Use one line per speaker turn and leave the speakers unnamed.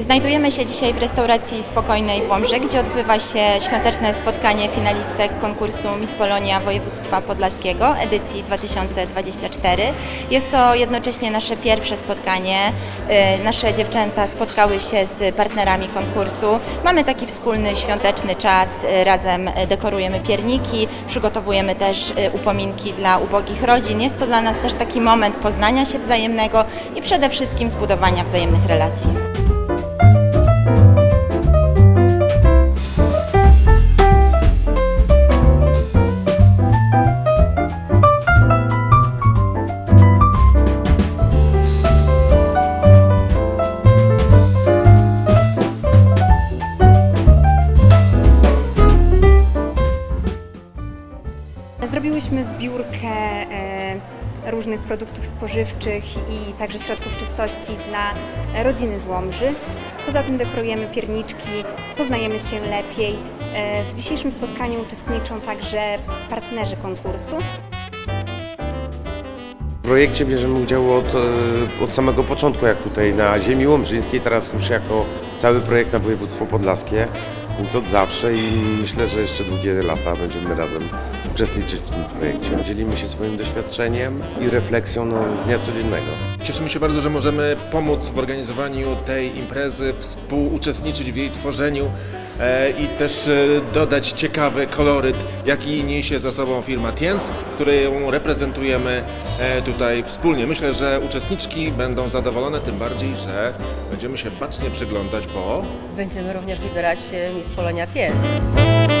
Znajdujemy się dzisiaj w restauracji Spokojnej w Łomży, gdzie odbywa się świąteczne spotkanie finalistek konkursu Miss Polonia Województwa Podlaskiego edycji 2024. Jest to jednocześnie nasze pierwsze spotkanie. Y, Nasze dziewczęta spotkały się z partnerami konkursu. Mamy taki wspólny świąteczny czas, y, razem dekorujemy pierniki, przygotowujemy też y, upominki dla ubogich rodzin. Jest to dla nas też taki moment poznania się wzajemnego i przede wszystkim zbudowania wzajemnych relacji.
Zrobiłyśmy zbiórkę e, różnych produktów spożywczych i także środków czystości dla rodziny z Łomży. Poza tym dekorujemy pierniczki, poznajemy się lepiej. E, W dzisiejszym spotkaniu uczestniczą także partnerzy konkursu.
W projekcie bierzemy udział od, e, od samego początku, jak tutaj na ziemi łomżyńskiej, teraz już jako cały projekt na województwo podlaskie, więc od zawsze i myślę, że jeszcze długie lata będziemy razem uczestniczyć w tym projekcie. Dzielimy się swoim doświadczeniem i refleksją no, z dnia codziennego.
Cieszymy się bardzo, że możemy pomóc w organizowaniu tej imprezy, współuczestniczyć w jej tworzeniu e, i też e, dodać ciekawy koloryt, jaki niesie za sobą firma Tiens, którą reprezentujemy e, tutaj wspólnie. Myślę, że uczestniczki będą zadowolone, tym bardziej, że będziemy się bacznie przyglądać, bo
Będziemy również wybierać e, z Poloniat jest.